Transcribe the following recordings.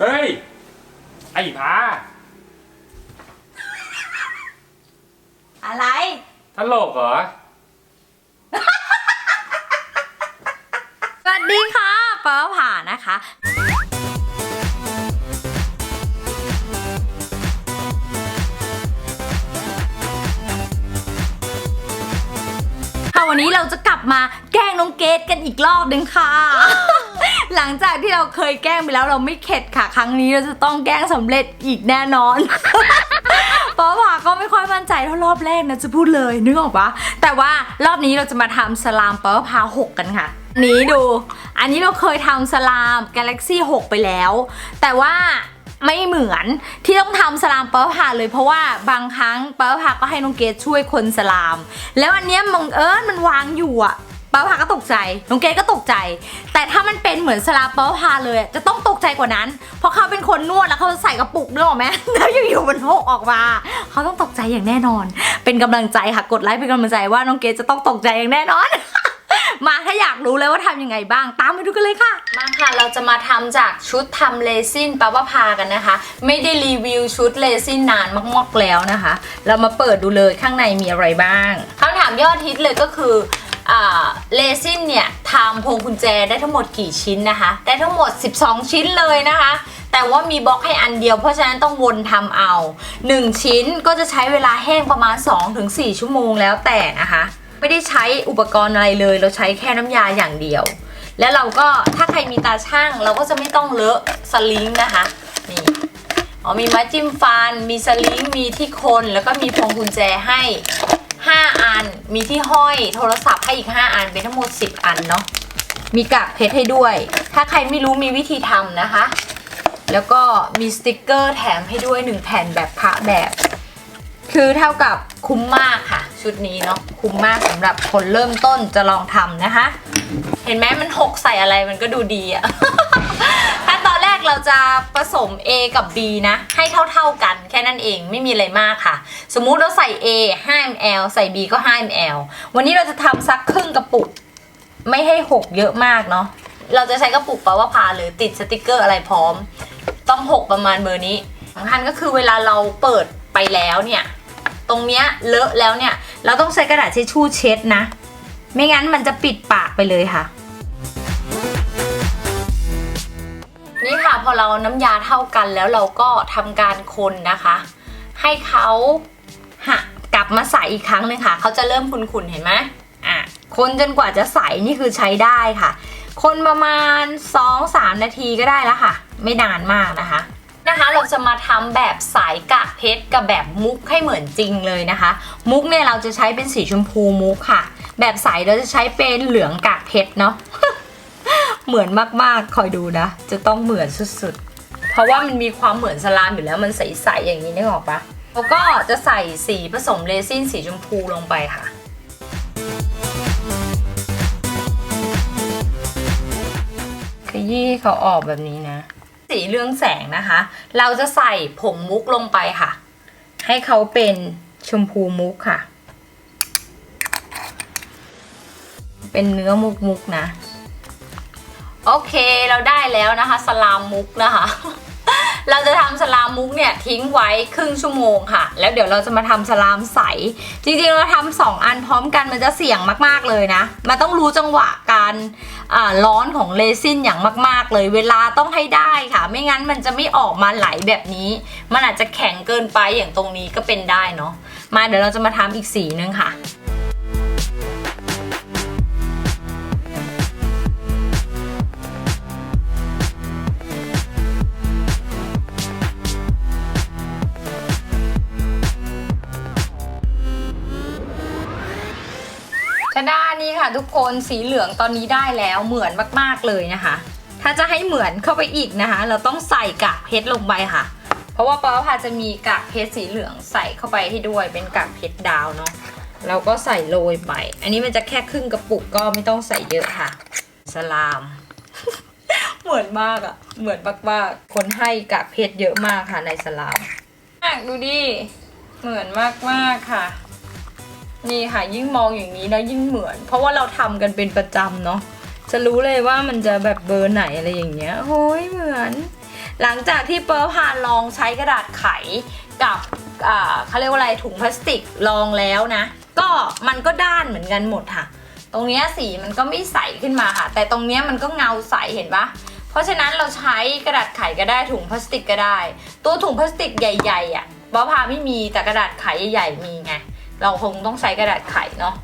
เฮ้ย ไอ้พาอะไร ตลกเหรอ สวัสดีค่ะเป้าผ่านะคะ ค่ะวันนี้เราจะกลับมาแกล้งน้องเกดกันอีกรอบหนึ่งค่ะ หลังจากที่เราเคยแกล้งไปแล้วเราไม่เข็ดค่ะ ครั้งนี้เราจะต้องแกล้งสำเร็จอีกแน่นอนเพราะว่าก็ไม่ค่อยมั่นใจเท่ารอบแรกนะจะพูดเลยนึกออกปะแต่ว่ารอบนี้เราจะมาทำสลามเปอร์พาหกกันค่ะนี้ดู อันนี้เราเคยทำสลาม Galaxy 6ไปแล้ว แต่ว่าไม่เหมือนที่ต้องทำสลามเปอร์พาเลยเพราะว่าบางครั้งเปอร์พาก็ให้น้องเกดช่วยคนสลาม แล้วอันเนี้ยบังเอิญมันวางอยู่อะ ปอร์พาก็ตกใจ น้องเกดก็ตกใจ แต่ถ้ามันเป็นเหมือนสลามเปอร์พาเลยอะจะต้องตกใจกว่านั้น เพราะเขาเป็นคนนวดแล้วเขาใส่กระปุกนึกออกไหมแล้วอยู่ๆมันโผล่ออกมา เขาต้องตกใจอย่างแน่นอน เป็นกำลังใจค่ะ กดไลค์เป็นกำลังใจว่าน้องเกดจะต้องตกใจอย่างแน่นอน มาถ้าอยากรู้เลยว่าทำยังไงบ้าง ตามไปดูกันเลยค่ะ มาค่ะเราจะมาทำจากชุดทำเลซินปาปาพากันนะคะ ไม่ได้รีวิวชุดเลซินนานมากๆแล้วนะคะ เรามาเปิดดูเลยข้างในมีอะไรบ้างคำถามยอดฮิตเลยก็คืออ่า เลซินเนี่ยทำพวงกุญแจได้ทั้งหมดกี่ชิ้นนะคะ ได้ทั้งหมด 12 ชิ้นเลยนะคะ แต่ว่ามีบล็อกให้อันเดียวเพราะฉะนั้นต้องวนทำเอา 1 ชิ้นก็จะใช้เวลาแห้งประมาณ 2-4 ชั่วโมงแล้วแต่นะคะ ไม่ได้ใช้อุปกรณ์อะไรเลย เราใช้แค่น้ำยาอย่างเดียว แล้วเราก็ถ้าใครมีตาช่างเราก็จะไม่ต้องเลอะสลิงนะคะนี่อ๋อมีไม้จิ้มฟัน มีสลิงมีที่คนแล้วก็มีพวงกุญแจให้ 5 อัน มีที่ห้อยโทรศัพท์ให้อีก 5 อัน เป็นทั้งหมด 10 อันเนาะ มีกากเพชรให้ด้วย ถ้าใครไม่รู้มีวิธีทำนะคะ แล้วก็มีสติกเกอร์แถมให้ด้วย 1 แผ่นแบบพระแบบ คือเท่ากับคุ้มมากค่ะ ชุดนี้เนาะ คุ้มมากสำหรับคนเริ่มต้นจะลองทำนะคะ เห็นไหมมันหกใส่อะไรมันก็ดูดีอะ เราจะผสม A กับ B นะ ให้เท่าๆกันแค่นั้นเองไม่มีอะไรมากค่ะ สมมุติเราใส่ A 5 ml ใส่ B ก็5 ml วันนี้เราจะทำสักครึ่งกระปุก ไม่ให้หกเยอะมากเนาะเราจะใช้กระปุกปะว่าพาหรือติดสติกเกอร์อะไรพร้อม ต้องหกประมาณเบอร์นี้สำคัญก็คือเวลาเราเปิดไปแล้วเนี่ย ตรงเนี้ยเลอะแล้วเนี่ย เราต้องใช้กระดาษทิชชู่เช็ดนะ ไม่งั้นมันจะปิดปากไปเลยค่ะ นี่ค่ะพอเราน้ำยาเท่ากันแล้วเราก็ทำการคนนะคะ ให้เขาหะกลับมาใสอีกครั้งหนึ่งค่ะเขาจะเริ่มขุ่นๆเห็นไหมอะคนจนกว่าจะใสนี่คือใช้ได้ค่ะ คนประมาณ 2-3 นาทีก็ได้แล้วค่ะ ไม่นานมากนะคะนะคะเราจะมาทำแบบสายกากเพชรกับแบบมุกให้เหมือนจริงเลยนะคะ มุกเนี่ยเราจะใช้เป็นสีชมพูมุกค่ะ แบบใสเราจะใช้เป็นเหลืองกากเพชรเนาะ เหมือนมากๆ คอยดูนะ จะต้องเหมือนสุดๆ เพราะว่ามันมีความเหมือนสลามอยู่แล้วมันใสๆอย่างนี้นึกออกปะแล้วก็จะใส่สีผสมเรซินสีชมพูลงไปค่ะขยี้เขาออกแบบนี้นะ สีเรืองแสงนะคะ เราจะใส่ผงมุกลงไปค่ะ ให้เขาเป็นชมพูมุกค่ะ เป็นเนื้อมุกมุกนะ โอเคเราได้แล้วนะคะ สลามมุกนะคะ เราจะทำสลามมุกเนี่ยทิ้งไว้ครึ่งชั่วโมงค่ะ แล้วเดี๋ยวเราจะมาทำสลามใส จริงๆเราทำสองอันพร้อมกันมันจะเสี่ยงมากๆเลยนะ มันต้องรู้จังหวะการร้อนของเรซินอย่างมาก ๆ เลย เวลาต้องให้ได้ค่ะ ไม่งั้นมันจะไม่ออกมาไหลแบบนี้ มันอาจจะแข็งเกินไปอย่างตรงนี้ก็เป็นได้เนาะ มาเดี๋ยวเราจะมาทำอีกสีนึงค่ะ ทุกคนสีเหลืองตอนนี้ได้แล้วเหมือนมากๆเลยนะคะ ถ้าจะให้เหมือนเข้าไปอีกนะคะ เราต้องใส่กากเพชรลงไปค่ะ เพราะว่าปอพาจะมีกากเพชรสีเหลืองใส่เข้าไปให้ด้วยเป็นกากเพชรดาวเนาะเราก็ใส่โรยไป อันนี้มันจะแค่ครึ่งกระปุกก็ไม่ต้องใส่เยอะค่ะสลาม เหมือนมากอะ่ะเหมือนมากๆคนให้กากเพชรเยอะมากค่ะในสลามดูดิเหมือนมากๆค่ะ นี่ค่ะยิ่งมองอย่างนี้แล้วยิ่งเหมือน เพราะว่าเราทำกันเป็นประจำเนาะจะรู้เลยว่ามันจะแบบเบอร์ไหนอะไรอย่างเงี้ยโอ้ยเหมือน หลังจากที่เปิร์พาลองใช้กระดาษไขกับอ่าเขาเรียกว่าอะไรถุงพลาสติกลองแล้วนะ ก็มันก็ด้านเหมือนกันหมดค่ะ ตรงนี้สีมันก็ไม่ใสขึ้นมาค่ะ แต่ตรงนี้มันก็เงาใสเห็นปะเพราะฉะนั้นเราใช้กระดาษไขก็ได้ถุงพลาสติกก็ได้ ตัวถุงพลาสติกใหญ่ๆอะบอพาไม่มีแต่กระดาษไขใหญ่ๆมีไง เราคงต้องใช้กระดาษไขเนาะ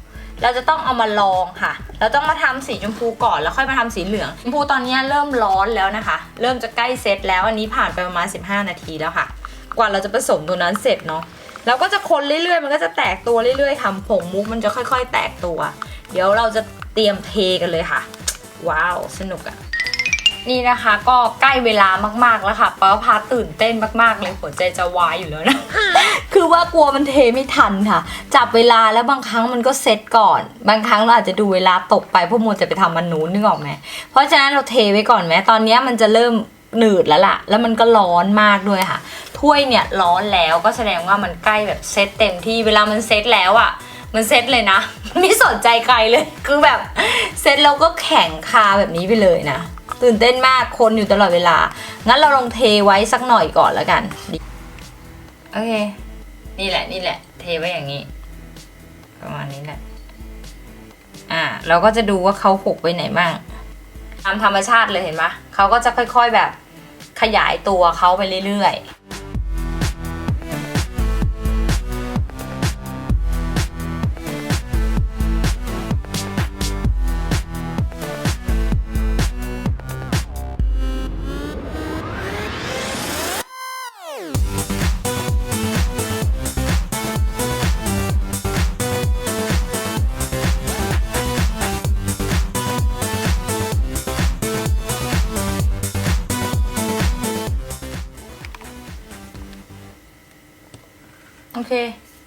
เราจะต้องเอามาลองค่ะ เราต้องมาทำสีชมพูก่อนแล้วค่อยมาทำสีเหลืองชมพูตอนนี้เริ่มร้อนแล้วนะคะ เริ่มจะใกล้เซตแล้วอันนี้ผ่านไปประมาณ 15 นาทีแล้วค่ะ กว่าเราจะผสมตัวนั้นเสร็จเนาะเราก็จะคนเรื่อยๆ มันก็จะแตกตัวเรื่อยๆทำผงมุกมันจะค่อย ๆ แตกตัว เดี๋ยวเราจะเตรียมเทกันเลยค่ะ ว้าว สนุกอะ นี่นะคะก็ใกล้เวลามากๆแล้วค่ะป้าพาตื่นเต้นมากๆเลยหัวใจจะวายอยู่แล้วนะ คือว่ากลัวมันเทไม่ทันค่ะ จับเวลาแล้วบางครั้งมันก็เซตก่อน บางครั้งเราอาจจะดูเวลาตกไปพวกมัวจะไปทำมันนู้นนึกออกไหมเพราะฉะนั้นเราเทไว้ก่อนไหมตอนนี้มันจะเริ่มหนืดแล้วล่ะ แล้วมันก็ร้อนมากด้วยค่ะ ถ้วยเนี่ยร้อนแล้วก็แสดงว่ามันใกล้แบบเซตเต็มที่เวลามันเซตแล้วอะ่ะมันเซตเลยนะ ไม่สนใจใครเลย คือแบบเซตแล้วก็แข็งคาแบบนี้ไปเลยนะ ตื่นเต้นมากคนอยู่ตลอดเวลา งั้นเราลองเทไว้สักหน่อยก่อนแล้วกัน โอเค นี่แหละนี่แหละ เทไว้อย่างนี้ ประมาณนี้แหละ อ่า เราก็จะดูว่าเขาหกไปไหนบ้างตามธรรมชาติเลยเห็นปะเขาก็จะค่อยๆแบบขยายตัวเขาไปเรื่อยๆ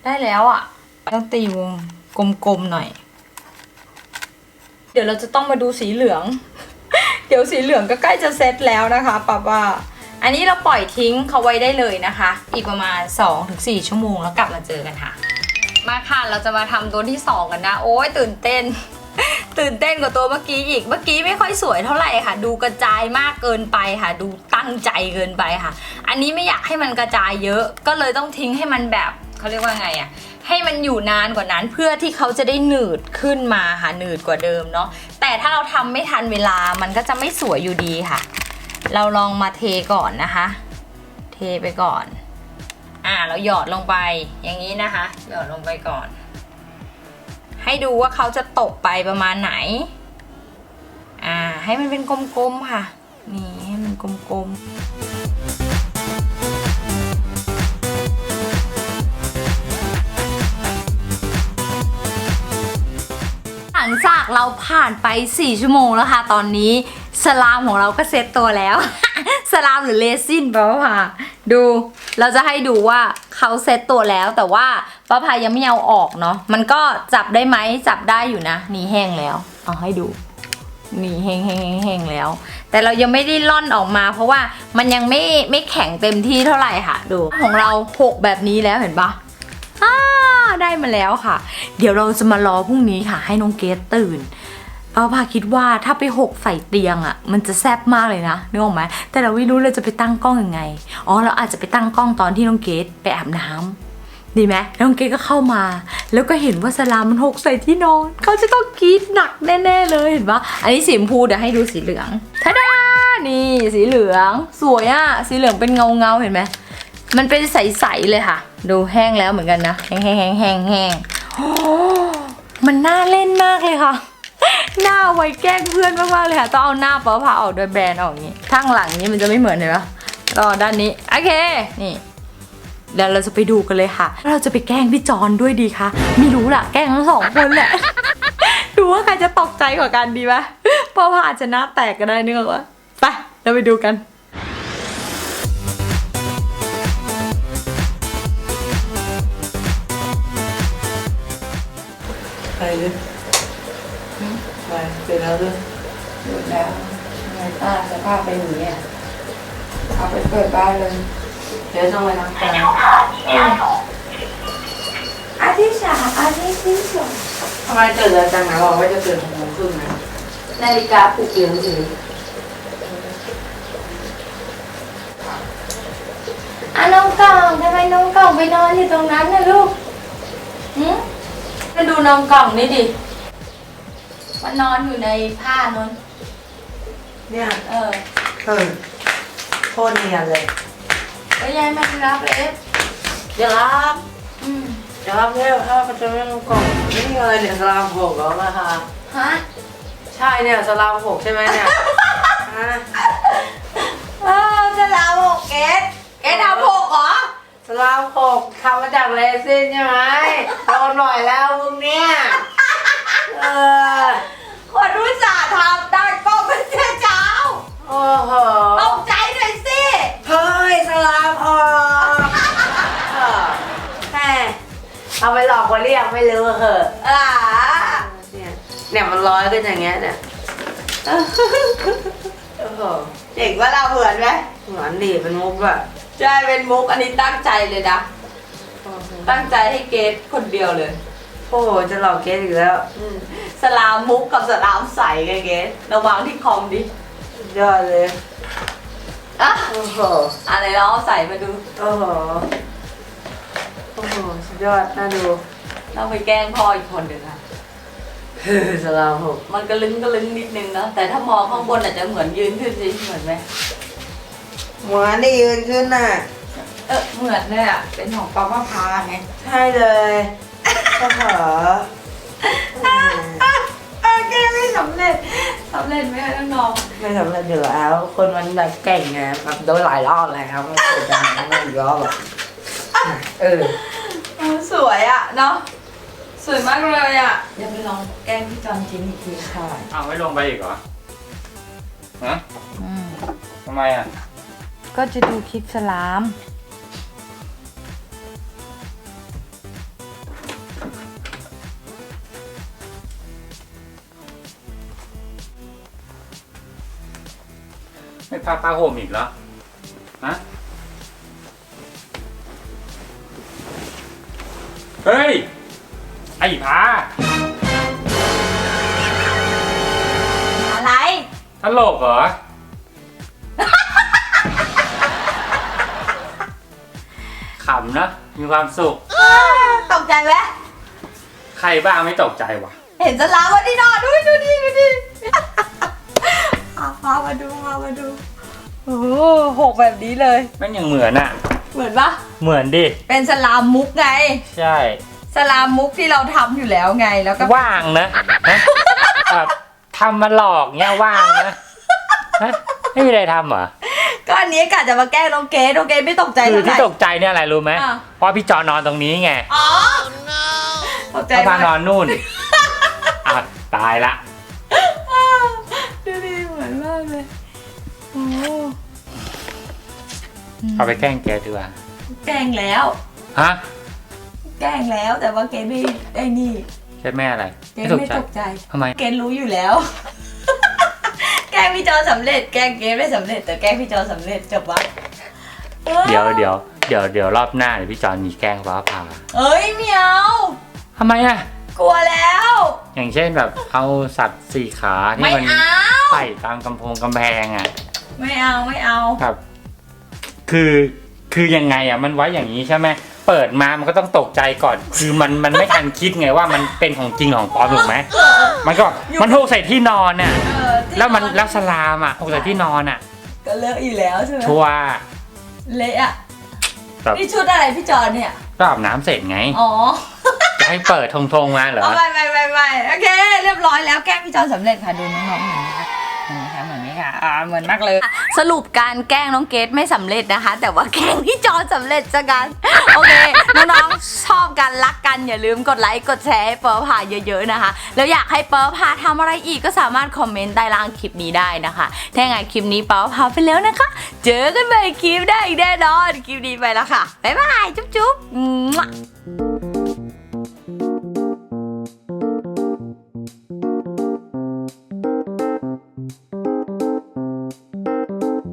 ได้แล้วอะ่ะ ต้องตีวงกลมๆหน่อย เดี๋ยวเราจะต้องมาดูสีเหลือง เดี๋ยวสีเหลืองก็ใกล้จะเซตแล้วนะคะป้าป้าอันนี้เราปล่อยทิ้งเขาไว้ได้เลยนะคะ อีกประมาณ 2-4 ชั่วโมงแล้วกลับมาเจอกันค่ะ มาค่ะเราจะมาทำตัวที่ 2 กันนะ โอ้ยตื่นเต้น ตื่นเต้นกว่าตัวเมื่อกี้อีก เมื่อกี้ไม่ค่อยสวยเท่าไหร่ค่ะ ดูกระจายมากเกินไปค่ะ ดูตั้งใจเกินไปค่ะ อันนี้ไม่อยากให้มันกระจายเยอะ ก็เลยต้องทิ้งให้มันแบบ เขาเรียกว่าไงอะให้มันอยู่นานกว่านั้นเพื่อที่เขาจะได้หนืดขึ้นมาค่ะหนืดกว่าเดิมเนาะแต่ถ้าเราทำไม่ทันเวลามันก็จะไม่สวยอยู่ดีค่ะ เราลองมาเทก่อนนะคะ เทไปก่อน อ่าเราหยอดลงไปอย่างนี้นะคะ หยอดลงไปก่อน ให้ดูว่าเขาจะตกไปประมาณไหน อ่า ให้มันเป็นกลมๆค่ะ นี่ให้มันกลมๆ งจากเราผ่านไป 4 ชั่วโมงแล้วค่ะ ตอนนี้สลามของเราก็เซ็ตตัวแล้ว สลามหรือเลซินป้าพาดูเราจะให้ดูว่าเขาเซ็ตตัวแล้ว แต่ว่าป้าพายังไม่เอาออกเนาะมันก็จับได้ไหมจับได้อยู่นะนี่แห้งแล้ว เอาให้ดูนี่แห้งแห้งแห้งแห้งแล้ว แต่เรายังไม่ได้ล่อนออกมา เพราะว่ามันยังไม่ไม่แข็งเต็มที่เท่าไหร่ค่ะ ดูของเราหกแบบนี้แล้วเห็นปะ อ่าได้มาแล้วค่ะ เดี๋ยวเราจะมารอพรุ่งนี้ค่ะ ให้น้องเกดตื่นป้าะพาคิดว่าถ้าไปหกใส่เตียงอะ่ะ มันจะแซบมากเลยนะนึกออกไหมแต่เราไม่รู้เราจะไปตั้งกล้องยังไงอ๋อเราอาจจะไปตั้งกล้องตอนที่น้องเกดไปอาบน้ำดีไหมน้องเกดก็เข้ามา แล้วก็เห็นว่าสลามมันหกใส่ที่นอน เขาจะต้องกรีดหนักแน่ ๆ เลยเห็นปะอันนี้สีชมพูเดี๋ยวให้ดูสีเหลืองทะดานี่สีเหลือง สวยอะ่ะสีเหลืองเป็นเงาเงาเห็นไหม มันเป็นใสๆเลยค่ะ ดูแห้งแล้วเหมือนกันนะ แห้งแห้งแห้งแห้งแห้งโอ้มันน่าเล่นมากเลยค่ะ หน้าไว้แกล้งเพื่อนมากๆเลยค่ะ ต้องเอาหน้าป้าพาออกโดยแบรนด์ออกอย่างนี้ข้างหลังนี้มันจะไม่เหมือนเห็นปะต่อด้านนี้ โอเค นี่เดี๋ยวเราจะไปดูกันเลยค่ะ เราจะไปแกล้งพี่จอนด้วยดีคะไม่รู้ล่ะ แกล้งทั้งสองคนแหละ ดูว่าใครจะตกใจกว่ากันดีปะป้าพาอาจจะหน้าแตกก็ได้นึกออกปะไป เราไปดูกัน เลยไปเสร็จแล้วด้วยหยุดแล้วทำไมต้าสภาพเป็นอย่างนี้อะเอาไปเปิดบ้านเลยเดี๋ยวต้องไปล้างจานอาทิตย์สามอาทิตย์ที่สองทำไมตื่นแล้วจังนะบอกว่าจะตื่นหกโมงครึ่งนะนาฬิกาปลุกเองสิน้องกล่องทำไมน้องกล่องไปนอนอยู่ตรงนั้นนะลูกหืม ไปดูน้องกล่องนี่ดิ มันนอนอยู่ในผ้านนเนี่ย เออ เออโคตรเนียนเลยแล้วยายไม่รับเลยอย่ารับอืมอย่ารับเนี่ยถ้ามันจะไม่ลงกล่องนี่อะไรเนี่ยสลามหกเหรอมาค่ะฮะ ใช่เนี่ยสลามหกใช่ไหมเนี่ยฮะอ้าวจะลาหกเกตเกตทำหกเหรอส ลามหกทำมาจากเรซินใช่ไหมโดนหน่อยแล้วมึงเนี่ยเออคนรู้จักทำได้ก็ไม่เช้าเช้าโอ้โหตกใจหน่อยสิเฮ้ยสลามหกเออแม่เอาไปหลอกคนเรียกไม่รู้เหอะอ่าเนี่ยเนี่ยมันร้อยขึ้นอย่างเงี้ยเนี่ยโอ้โหเจ๋งว่าเราเหมือนไหมเหมือนดีเป็นมุกอะ ใช่เป็นมุกอันนี้ตั้งใจเลยนะ ตั้งใจให้เกตคนเดียวเลย โอ้โหจะหลอกเกสอีกแล้วอืมสลามมุกกับสลามใสไงเกตระวังที่คอมดิสุดยอดเลยอะโอ้โหอะไรเราเอาใส่มาดูโอ้โหโอ้โหสุดยอดน่าดู เราไปแกล้งพ่ออีกคนหนึ่งอะสลามหกมันกระลึงกระลึงนิดนึงเนาะแต่ถ้ามองข้างบนอาจจะเหมือนยืนขึ้นสิเหมือนไหม เหมือนได้ยืนขึ้นน่ะ เออเหมือนเลยอะ เป็นของป๊อปมะพร้าวไงใช่เลยโอ้โหโอเคไม่สำเร็จสำเร็จไหมคะน้องไม่สำเร็จอยู่แล้ว คนมันแบบเก่งไงแบบโดนหลายรอบเลยครับไม่เคยดังไม่อีกรอบหรอกเออๆโอ้สวยอะเนาะสวยมากเลยอะเดี๋ยวไปลองแกล้งพี่จอนจินอีกทีค่ะ เอาไม่ลงไปอีกเหรอ ฮะทำไมอะ ก็จะดูคลิปสลาม ไม่พาป้าห่มอีกเหรอฮะเฮ้ย ไอ้พาอะไร ตลกเหรอ ขำนะ มีความสุข ตกใจไหมใครบ้างไม่ตกใจวะ เห็นสลามวันที่นอนด้วยดูดิดูดิเอาพามาดูพามาดู โอ้โหหกแบบนี้เลยแม่งยังเหมือนอะเหมือนปะเหมือนดิ เป็นสลามมุกไง ใช่ สลามมุกที่เราทำอยู่แล้วไงแล้วก็ว่างนะฮะแบบทำมาหลอกเงี้ยว่างนะฮะไม่มีอะไรทำเหรอ ก็อันนี้กะจะมาแกล้งน้องเกดน้องเกดไม่ตกใจคือเท่าไหที่ร่ ตกใจเนี่ยอะไรรู้ไหมอะ เพราะพี่จอนอนตรงนี้ไงอ๋อตกใจเขาพามากนอนนู่นอะตายละ ดูดิเหมือนมากเลยโอ้เอาไปแกล้งแกดีกว่าแกล้งแล้ว ฮะแกล้งแล้วแต่ว่าเกดไม่ไอ้นี่ใช่แม่อะไรเกดไม่ตกใจทำไม เกดรู้อยู่แล้วแก ล้งพี่จอสำเร็จ แกล้งเกดไม่สำเร็จ แต่แกล้งพี่จอสำเร็จจบวะเดี๋ยวเดี๋ยวเดี๋ยวเดี๋ยวรอบหน้าเดี๋ยวพี่จอนมีแกล้งฟ้าผ่าเอ้ยเมียวทำไมอะ กลัวแล้ว อย่างเช่นแบบเอาสัตว์สี่ขาที่ไม่มันเอา ไต่ตามกำแพงกำแพงอะไม่เอาไม่เอาครับคือคือยังไงอะมันไว้อย่างนี้ใช่ไหมเปิดมามันก็ต้องตกใจก่อน คือมันมันไม่ทันคิดไงว่ามันเป็นของจริงของปลอมถูกไหมมันก็มันหกใส่ที่นอนน่ะเออที่ แล้วมันอแล้วสลามอะหกใส่ที่นอนอะ ก็เลอะอยู่แล้วใช่ไหมชัวร์เละอะแบบนี่ชุดอะไรพี่จอนเนี่ย ก็อาบน้ำเสร็จไง อ๋อ จะให้เปิดทงทงๆมาเหรอ เอาไม่ไม่ไม่ไม่โอเค เรียบร้อยแล้วแกล้งพี่จอนสำเร็จค่ะดูน้องๆหน่อยนะคะเห็นไหม คะเหมือนไหมคะอ่าเหมือนมากเลย สรุปการแกล้งน้องเกดไม่สำเร็จนะคะ แต่ว่าแกล้งพี่จอนสำเร็จจังกันโอเค น้องๆ ชอบกันรักกันอย่าลืมกดไลค์กดแชร์ให้เปิร์พาเยอะๆนะคะ แล้วอยากให้เปิร์พาทำอะไรอีกก็สามารถคอมเมนต์ใต้ล่างคลิปนี้ได้นะคะถ้าอย่างไรคลิปนี้เปิร์พาไปแล้วนะคะ เจอกันใหม่คลิปได้อีกแน่นอนคลิปนี้ไปแล้วค่ะบ๊ายบายจุ๊บๆ